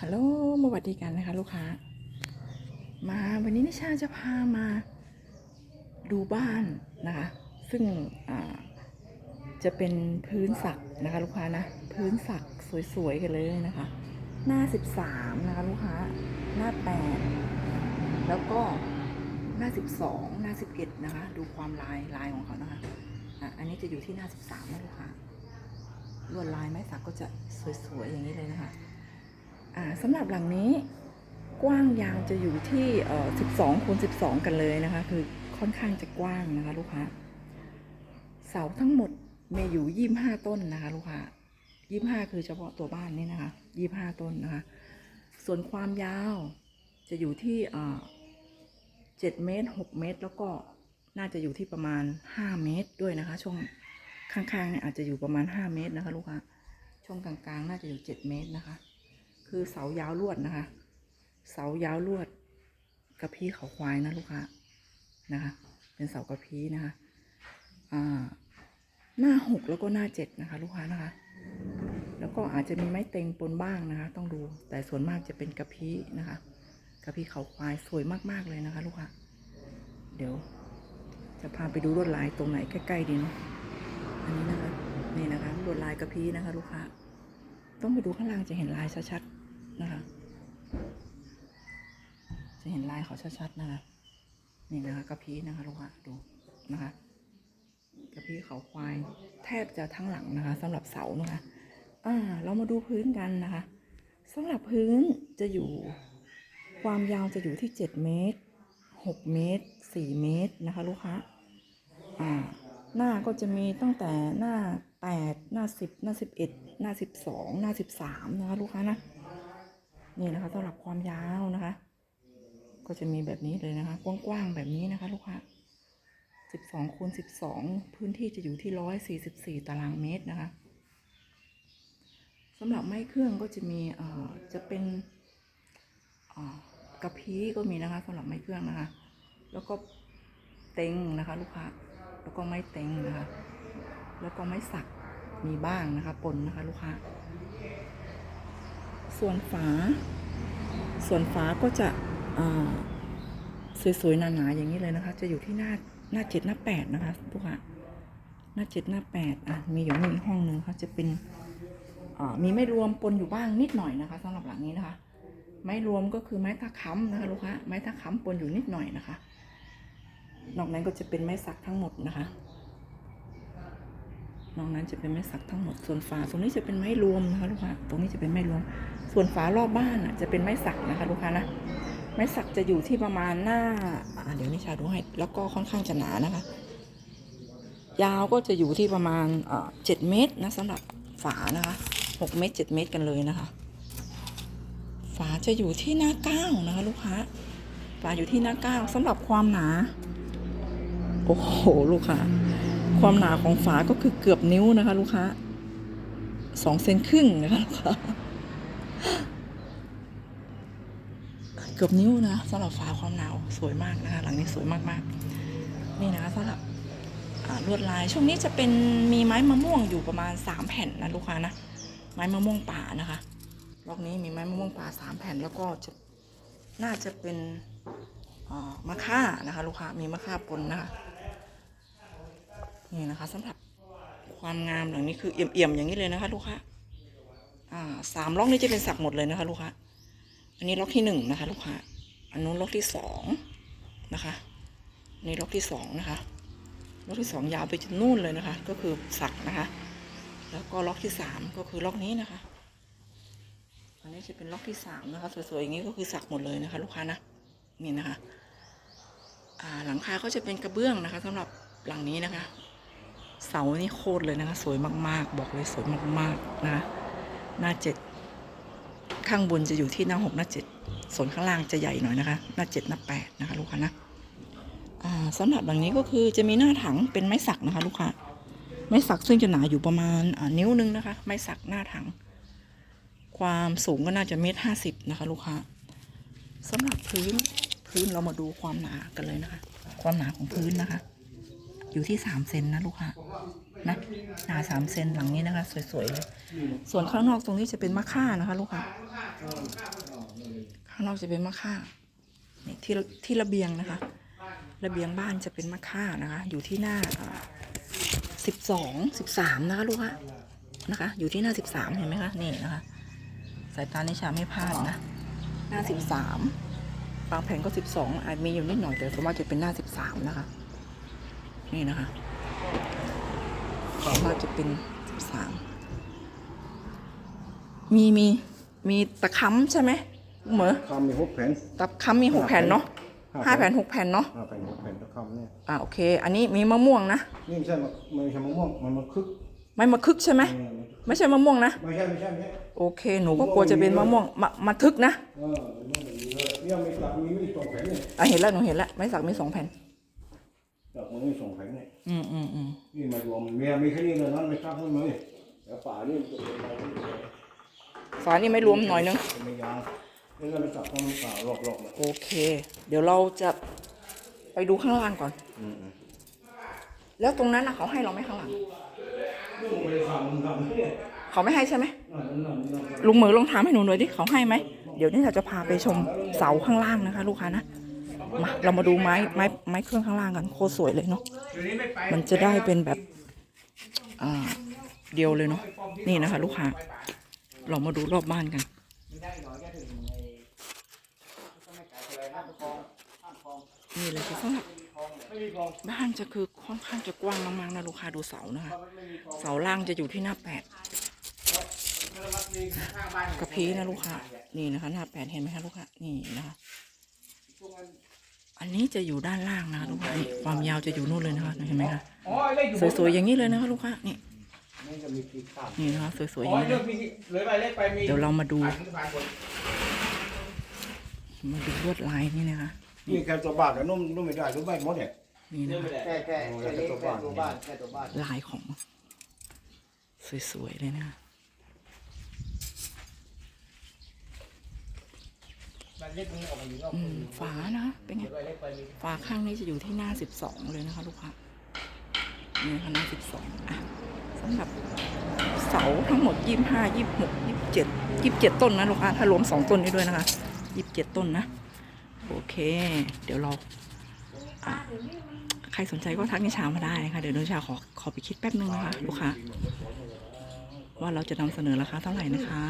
ฮัลโหลมาสวัสดีกันนะคะลูกค้า มาวันนี้นิชาจะพามาดูบ้านนะคะ ซึ่งจะเป็นพื้นสักนะคะลูกค้านะ พื้นสักสวยๆกันเลยนะคะ หน้า 13 นะคะลูกค้า หน้า 8 แล้วก็หน้า 12 หน้า 11 นะคะ ดูความลายลายของเขานะคะอะอันนี้จะอยู่ที่หน้า 13นะลูกค้าลวดลายไม้สักก็จะสวยๆอย่างนี้เลยนะคะ สำหรับหลังนี้กว้างยาวจะอยู่ที่เอ่อ12คูณ12 กันเลยนะคะ คือค่อนข้างจะกว้างนะคะลูกค้า เสาทั้งหมดมีอยู่ 25 ต้นนะคะลูกค้า 25 คือเฉพาะตัวบ้านนี่นะคะ 25 ต้นนะคะ ส่วนความยาวจะอยู่ที่เอ่อ7เมตร 6 เมตร แล้วก็น่าจะอยู่ที่ประมาณ 5 เมตรด้วยนะคะ ช่วงข้างๆเนี่ยอาจจะอยู่ประมาณ 5 เมตรนะคะ ลูกค้า ช่วงกลางๆ น่าจะอยู่ 7 เมตรนะคะ คือเสายาวลวดนะคะ เสายาวลวดกระพี้เขาควายนะลูกค้านะคะ เป็นเสากระพี้นะคะอ่าหน้าหกแล้วก็หน้าเจ็ดนะคะ ลูกค้านะคะ แล้วก็อาจจะมีไม้เต็งปนบ้างนะคะ ต้องดูแต่ส่วนมากจะเป็นกระพี้นะคะกระพี้เขาควายสวยมากๆเลยนะคะ ลูกค้าเดี๋ยว จะพาไปดูลวดลายตรงไหนใกล้ๆดีเนาะอันนี้นะคะนี่นะคะลวดลายกระพี้นะคะ ลูกค้าต้องไปดูข้างล่างจะเห็นลายชัดๆ นะคะ จะเห็นลายเขาชัดๆนะคะ นี่นะคะกระพี้นะคะลูกค้าดูนะคะกระพี้เขาควายแทบจะทั้งหลังนะคะสำหรับเสานะคะ อ่า เรามาดูพื้นกันนะคะสำหรับพื้นจะอยู่ความยาวจะอยู่ที่7เมตร6เมตร4เมตรนะคะ ลูกค้าอ่าหน้าก็จะมีตั้งแต่หน้า8หน้า10หน้า11หน้า12หน้า13นะคะ ลูกค้านะ นี่นะคะสำหรับความยาวนะคะ ก็จะมีแบบนี้เลยนะคะ กว้างๆแบบนี้นะคะ ลูกค้า12คูณ12พื้นที่จะอยู่ที่144ตารางเมตรนะคะสำหรับไม้เครื่องก็จะมีเอ่อจะเป็นกระพี้ก็มีนะคะสำหรับไม้เครื่องนะคะ แล้วก็เต็งนะคะ ลูกค้าแล้วก็ไม้เต็งนะคะ แล้วก็ไม้สักมีบ้างนะคะปนนะคะ ลูกค้า ส่วนฝา ส่วนฝาก็จะสวยๆหนาๆอย่างนี้เลยนะคะ จะอยู่ที่หน้าหน้าเจ็ดหน้าแปดนะคะทุกค่ะหน้าเจ็ดหน้าแปดอะมีอยู่นี่ห้องหนึ่งค่ะจะเป็นมีไม่รวมปนอยู่บ้างนิดหน่อยนะคะสำหรับหลังนี้นะคะ ไม้รวมก็คือไม้ตะค้ำนะคะลูกค้าไม้ตะค้ำปนอยู่นิดหน่อยนะคะ นอกนั้นก็จะเป็นไม้สักทั้งหมดนะคะ นอกนั้นจะเป็นไม้สักทั้งหมด ส่วนฝาตรงนี้จะเป็นไม้รวมนะคะลูกค้า ตรงนี้จะเป็นไม้รวม ส่วนฝารอบบ้านอะจะเป็นไม้สักนะคะลูกค้านะ ไม้สักจะอยู่ที่ประมาณหน้าอ่าเดี๋ยวนิชาดูให้ แล้วก็ค่อนข้างจะหนานะคะ ยาวก็จะอยู่ที่ประมาณเจ็ดเมตรนะสำหรับฝานะคะหกเมตรเจ็ดเมตรกันเลยนะคะ ฝาจะอยู่ที่หน้าเก้านะคะลูกค้า ฝาอยู่ที่หน้าเก้าสำหรับความหนา โอ้โห ลูกค้า ความหนาของฝาก็คือเกือบนิ้วนะคะ ลูกค้าสองเซนครึ่งนะคะลูกค้าเกือบนิ้วนะสำหรับฝาความหนาวสวยมากนะคะ หลังนี้สวยมากๆ นี่นะสำหรับลวดลายช่วงนี้จะเป็นมีไม้มะม่วงอยู่ประมาณสามแผ่นนะลูกค้านะไม้มะม่วงป่านะคะล็อกนี้มีไม้มะม่วงป่าสามแผ่นแล้วก็จะน่าจะเป็นมะค่านะคะ ลูกค้ามีมะค่าปนนะคะ นี่นะคะสำหรับความงามหลังนี้คือเอี่ยมๆอย่างนี้เลยนะคะ ลูกค้าอ่าสามล็อกนี้จะเป็นสักหมดเลยนะคะ ลูกค้าอันนี้ล็อกที่หนึ่งนะคะ ลูกค้าอันนู้นล็อกที่สองนะคะนนี้ล็อกที่สองนะคะล็อกที่สองยาวไปจนนู่นเลยนะคะ ก็คือสักนะคะ แล้วก็ล็อกที่สามก็คือล็อกนี้นะคะ อันนี้จะเป็นล็อกที่สามนะคะสวยๆอย่างนี้ก็คือสักหมดเลยนะคะ ลูกค้านะนี่นะคะหลังคาก็จะเป็นกระเบื้องนะคะสำหรับหลังนี้นะคะ เสานี่โคตรเลยนะคะ สวยมากๆ บอกเลยสวยมากๆนะคะหน้าเจ็ดข้างบนจะอยู่ที่หน้าหกหน้าเจ็ดส่วนข้างล่างจะใหญ่หน่อยนะคะ หน้าเจ็ดหน้าแปดนะคะลูกค้านะอ่าสำหรับหลังนี้ก็คือจะมีหน้าถังเป็นไม้สักนะคะ ลูกค้าไม้สักซึ่งจะหนาอยู่ประมาณนิ้วนึงนะคะ ไม้สักหน้าถัง ความสูงก็น่าจะเมตรห้าสิบนะคะลูกค้าสำหรับพื้นพื้นเรามาดูความหนากันเลยนะคะ ความหนาของพื้นนะคะ อยู่ที่สามเซนนะลูกค้านะหนาสามเซนหลังนี้นะคะ สวยๆเลยส่วนข้างนอกตรงนี้จะเป็นมะค่านะคะ ลูกค้าข้างนอกจะเป็นมะค่านี่ที่ที่ระเบียงนะคะ ระเบียงบ้านจะเป็นมะค่านะคะ อยู่ที่หน้าสิบสองสิบสามนะคะลูกค้านะคะ อยู่ที่หน้าสิบสามเห็นไหมคะนี่นะคะ สายตาในชาไม่พลาดนะ หน้าสิบสามบางแผ่นก็สิบสองอาจมีอยู่นิดหน่อยแต่ส่วนมากจะเป็นหน้าสิบสามนะคะ นี่นะคะส่วนมากจะเป็นสิบสามมีมีมีตะค้ำใช่ไหมเหมือคำมีหกแผ่นตะค้ำมีหกแผ่นเนาะห้าแผ่นหกแผ่นเนาะห้าแผ่นหกแผ่นตะคำเนี่ยอ่าโอเค อันนี้มีมะม่วงนะนี่ไม่ใช่มะไม่ใช่มะม่วงมันมะคึกไม่มะคึกใช่ไหมเออไม่ใช่มะม่วงนะไม่ใช่ไม่ใช่ไม่ใช่โอเคหนูก็กลัวจะเป็นมะม่วงมะมะทึกนะเออมันไม่มีเลยเนี่ยมีตักมีไม่สองแผ่นเนี่ยอะเห็นแล้วหนูเห็นแล้วไม้สักมีสองแผ่น ตักมันไม่สองแผ่นเนี่ยอืมอืมอืมนี่มารวมเมียมีแค่นี้เลยนั้นไม่ทราบเท่าไหร่แล้วป่านี่มันจะเป็นอะไรไม่รู้ฝานี่ไม่รวมหน่อยนึง เป็นไม่ยางนี่เราไปตักข้างป่าหลอกๆเลยโอเค เดี๋ยวเราจะไปดูข้างล่างก่อน อืมอืมแล้วตรงนั้นนะเขาให้เราไหมข้างหลังนี่มึงไปทำมึงทำเนี่ยเขาไม่ให้ใช่ไหมนั่นนั่นนั่นลุงเหมือลองถามให้หนูหน่อยดิเขาให้ไหม เดี๋ยวนี้เราจะพาไปชมเสาข้างล่างนะคะ ลูกค้านะ มาเรามาดูไม้ไม้ไม้เครื่องข้างล่างกันโคตรสวยเลยเนาะมันจะได้เป็นแบบอ่าเดียวเลยเนาะนี่นะคะ ลูกค้าเรามาดูรอบบ้านกันนี่เลยคือสำหรับบ้านจะคือค่อนข้างจะกว้างมากๆนะลูกค้าดูเสานะคะเสาล่างจะอยู่ที่หน้าแปดกระพีนะลูกค้านี่นะคะ หน้าแปดเห็นไหมคะลูกค้านี่นะคะ อันนี้จะอยู่ด้านล่างนะคะลูกค้านี่ความยาวจะอยู่นู่นเลยนะคะเห็นไหมคะอ๋อเลขอยู่บนสวยๆอย่างนี้เลยนะคะลูกค้านี่นี่จะมีปีกข้ามนี่นะคะสวยๆออ๋อย่างนี้เลืเลอกยมีเลยไปเลขไปมีเดี๋ยวเรามาดูผ่านสะพานบนมาดูลวดลายนี่นะคะนี่แค่ตัวบ้านแล้วนุ่มนุ่มไม่ได้รู้ไหมหมดเนี่ยนี่นะคะแค่แค่แค่เลขแค่ตัวบ้านแค่ตัวบ้านลายของ สวยๆเลยนะคะ มันเลขนี้ ออกมาอยู่นอกอืมฝานะเป็นไงเดี๋ยวไปเลขไปมีฝาข้างนี้จะอยู่ที่หน้าสิบสองเลยนะคะ ลูกค้านี่ค่ะหน้าสิบสองอะสำหรับเสาทั้งหมดยี่ห้ายี่หกยี่เจ็ดยี่เจ็ดต้นนะลูกค้าถ้ารวมสองต้นนี้ด้วยนะคะยี่เจ็ดต้นนะ โอเค เดี๋ยวเราอะใครสนใจก็ทักนิชามาได้นะคะเดี๋ยวนิชาขอขอไปคิดแป๊บนึงนะคะ ลูกค้าว่าเราจะนำเสนอราคาเท่าไหร่นะคะ